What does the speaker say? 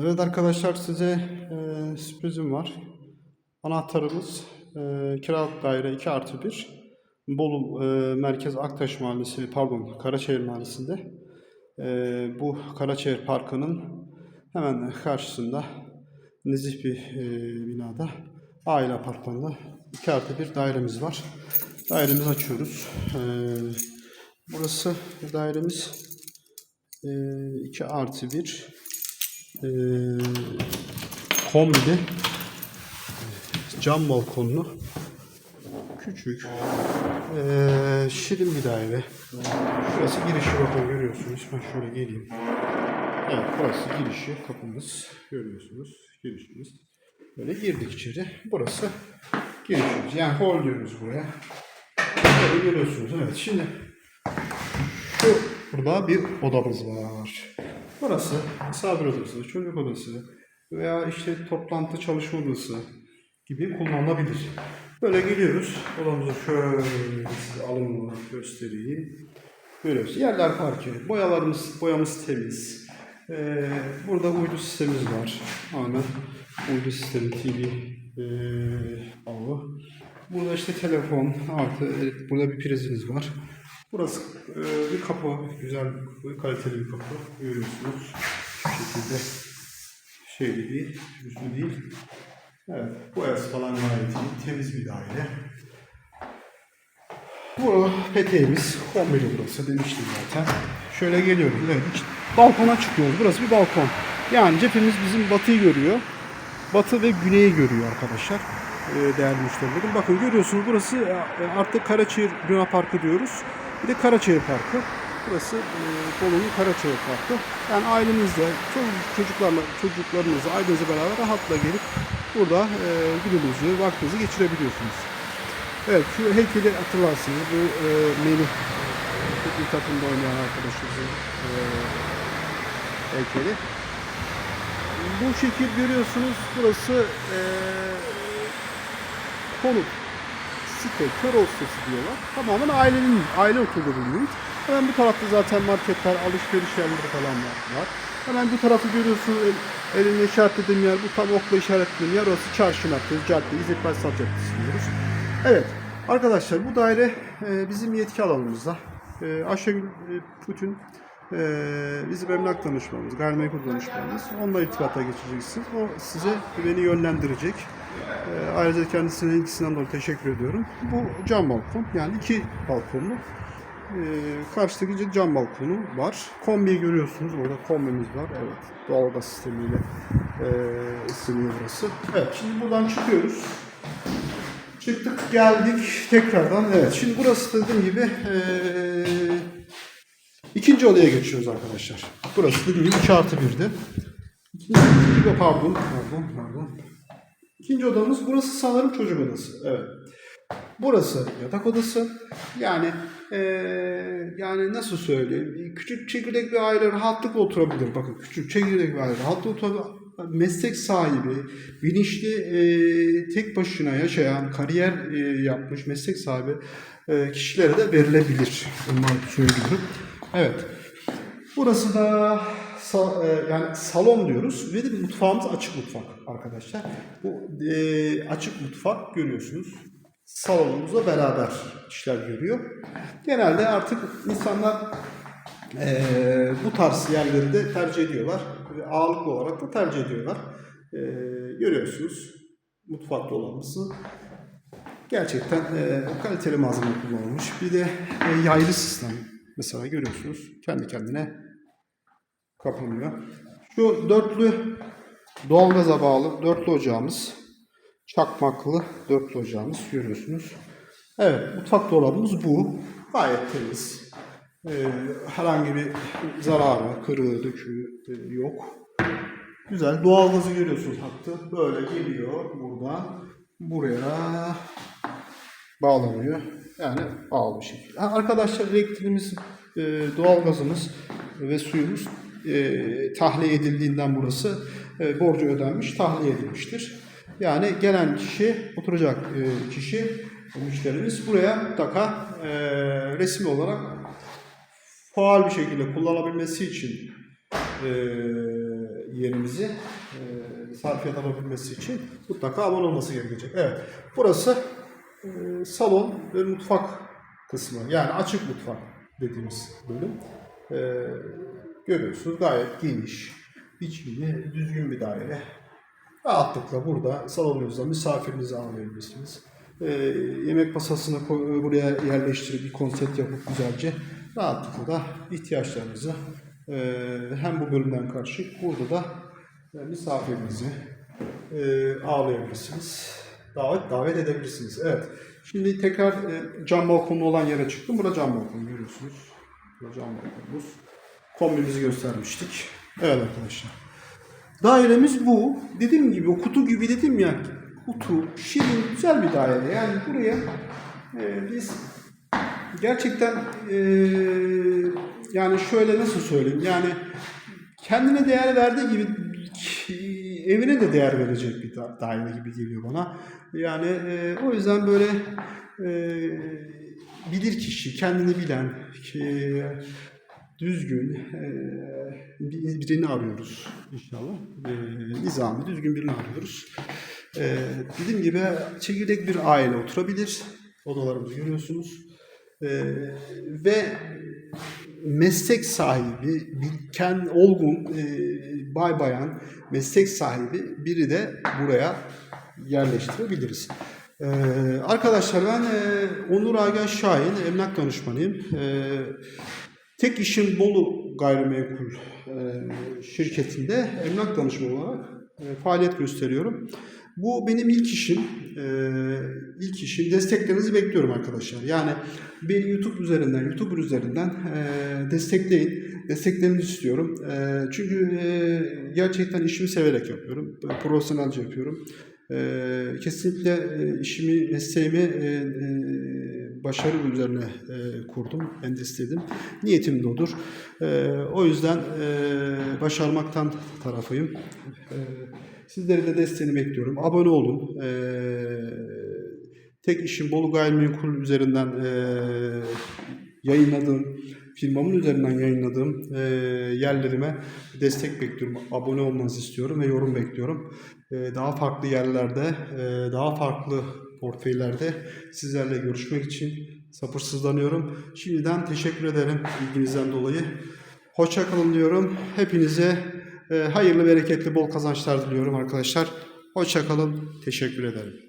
Evet arkadaşlar size e, sürprizim var. Anahtarımız e, kiralık daire 2 artı 1. Bolu e, Merkez Aktaş Mahallesi pardon Karaçayır Mahallesi'nde. E, bu Karaçayır Parkı'nın hemen karşısında nezih bir e, binada aile apartmanında 2 artı 1 dairemiz var. Dairemizi açıyoruz. E, burası dairemiz e, 2 artı 1 e, kombili cam balkonlu küçük e, şirin bir daire. Burası girişi bakın görüyorsunuz. Ben şöyle geleyim. Evet burası girişi kapımız görüyorsunuz girişimiz. Böyle girdik içeri. Burası girişimiz. Yani hol diyoruz buraya. Böyle görüyorsunuz. Evet şimdi şu burada bir odamız var. Burası misafir odası, çocuk odası veya işte toplantı çalışma odası gibi kullanılabilir. Böyle geliyoruz. Odamızı şöyle size alımla göstereyim. Görüyoruz. Yerler parke. Boyalarımız, boyamız temiz. Ee, burada uydu sistemimiz var. Aynen. Uydu sistemi TV ağı. Burada işte telefon artı evet, burada bir prizimiz var. Burası e, bir kapı, güzel bir kapı, kaliteli bir kapı görüyorsunuz. Şu şekilde şeyli değil, düzlü değil. Evet, boyası falan gayet iyi, temiz bir daire. Bu peteğimiz, kombili burası demiştim zaten. Şöyle geliyoruz, evet. iç- Balkona çıkıyoruz, burası bir balkon. Yani cephemiz bizim batıyı görüyor. Batı ve güneyi görüyor arkadaşlar. Ee, değerli müşterilerim. Bakın görüyorsunuz burası e, artık Karaçayır Luna Parkı diyoruz. Bir de Karaçayır Parkı. Burası e, Bolu'nun Karaçayır Parkı. Yani ailenizle, çocuk, çocuklarla, çocuklarınızla, ailenizle beraber rahatla gelip burada e, gününüzü, vaktinizi geçirebiliyorsunuz. Evet şu heykeli hatırlarsınız. Bu e, Melih futbol takımda oynayan arkadaşımızın e, heykeli. Bu şekil görüyorsunuz. Burası e, konut. Site, kör sitesi diyorlar. Tamamen ailenin, aile oturduğu bir ünit. Hemen bu tarafta zaten marketler, alışveriş yerleri falan var. Hemen bu tarafı görüyorsunuz. El, elimle işaretlediğim yer, bu tam okla işaretlediğim yer orası çarşı merkezi, cadde, İzzet Baysal Caddesi diyoruz. Evet. Arkadaşlar bu daire e, bizim yetki alanımızda. E, Ayşegül e, Putin e, bizim emlak danışmanımız, gayrimenkul danışmanımız. Onunla irtibata geçeceksiniz. O size beni yönlendirecek. E, ayrıca kendisine ilgisinden dolayı teşekkür ediyorum. Bu cam balkon. Yani iki balkonlu. E, karşıdaki cam balkonu var. Kombiyi görüyorsunuz. Orada kombimiz var. Evet. Doğalgaz sistemiyle e, ısınıyor burası. Evet. Şimdi buradan çıkıyoruz. Çıktık geldik tekrardan. Evet şimdi burası dediğim gibi eee, ikinci odaya geçiyoruz arkadaşlar. Burası dediğim gibi 2 artı 1'di. İkinci, ikinci, pardon, pardon, pardon. İkinci odamız burası sanırım çocuk odası. Evet. Burası yatak odası. Yani eee, yani nasıl söyleyeyim? Küçük çekirdek bir aile rahatlıkla oturabilir. Bakın küçük çekirdek bir aile rahatlıkla oturabilir. Meslek sahibi, bilinçli, eee, tek başına yaşayan, kariyer eee, yapmış meslek sahibi eee, kişilere de verilebilir. Onları söylüyorum. Evet. Burası da sa- e, yani salon diyoruz ve de mutfağımız açık mutfak arkadaşlar. Bu e, açık mutfak görüyorsunuz. Salonumuzla beraber işler görüyor. Genelde artık insanlar e, bu tarz yerleri de tercih ediyorlar. Ve ağırlıklı olarak da tercih ediyorlar. E, görüyorsunuz mutfak dolabımızı. Gerçekten e, kaliteli malzeme kullanılmış. Bir de e, yaylı sistem. Mesela görüyorsunuz kendi kendine kapanıyor. Şu dörtlü doğalgaza bağlı dörtlü ocağımız. Çakmaklı dörtlü ocağımız görüyorsunuz. Evet mutfak dolabımız bu. Gayet temiz. E, herhangi bir zararı, kırığı, döküğü e, yok. Güzel. Doğalgazı görüyorsunuz hattı. Böyle geliyor buradan buraya bağlanıyor. Yani bağlı bir şekilde. Ha, Arkadaşlar elektriğimiz, e, doğalgazımız ve suyumuz e, tahliye edildiğinden burası e, borcu ödenmiş, tahliye edilmiştir. Yani gelen kişi, oturacak e, kişi, müşterimiz buraya mutlaka e, resmi olarak faal bir şekilde kullanabilmesi için e, yerimizi e, sarfiyat alabilmesi için mutlaka abone olması gerekecek. Evet. Burası e, salon ve mutfak kısmı. Yani açık mutfak dediğimiz bölüm. E, görüyorsunuz gayet geniş, biçimli, düzgün bir daire. Rahatlıkla burada salonunuzda misafirinizi ağırlayabilirsiniz. Ee, yemek masasını buraya yerleştirip bir konsept yapıp güzelce rahatlıkla da ihtiyaçlarınızı e, hem bu bölümden karşıyıp burada da e, misafirinizi e, ağırlayabilirsiniz. Davet davet edebilirsiniz. Evet. Şimdi tekrar e, cam balkonlu olan yere çıktım. Burada cam balkon görüyorsunuz. Burada cam balkonumuz. Kombimizi göstermiştik. Evet arkadaşlar. Dairemiz bu. Dediğim gibi o kutu gibi dedim ya. Kutu, şirin, güzel bir daire. Yani buraya e, biz gerçekten e, yani şöyle nasıl söyleyeyim yani kendine değer verdiği gibi evine de değer verecek bir da- daire gibi geliyor bana. Yani e, o yüzden böyle e, bilir kişi, kendini bilen, ki, düzgün e, bir- birini arıyoruz inşallah. E, nizami, düzgün birini arıyoruz. E, dediğim gibi çekirdek bir aile oturabilir. Odalarımızı görüyorsunuz. Ve meslek sahibi, bilken, olgun, bay bayan, meslek sahibi biri de buraya yerleştirebiliriz. Ee, arkadaşlar ben e, Onur Agah Şahin, emlak danışmanıyım. Ee, tek işim Bolu Gayrimenkul e, şirketinde emlak danışmanı olarak e, faaliyet gösteriyorum. Bu benim ilk işim. Ee, ilk işim. Desteklerinizi bekliyorum arkadaşlar. Yani bir YouTube üzerinden, YouTuber üzerinden e, destekleyin. Desteklerinizi istiyorum. E, çünkü e, gerçekten işimi severek yapıyorum. Profesyonelce yapıyorum. E, kesinlikle e, işimi, mesleğimi e, e, başarı üzerine e, kurdum, endişeledim. Niyetim de odur. E, o yüzden e, başarmaktan tarafıyım. E, sizlerin de desteğini bekliyorum. Abone olun. E, tek işim Bolu Gayrimenkul üzerinden e, yayınladığım, firmamın üzerinden yayınladığım e, yerlerime destek bekliyorum. Abone olmanızı istiyorum ve yorum bekliyorum. E, daha farklı yerlerde, e, daha farklı portföylerde sizlerle görüşmek için sabırsızlanıyorum. Şimdiden teşekkür ederim ilginizden dolayı. Hoşça kalın diyorum. Hepinize e, hayırlı, bereketli, bol kazançlar diliyorum arkadaşlar. Hoşça kalın. Teşekkür ederim.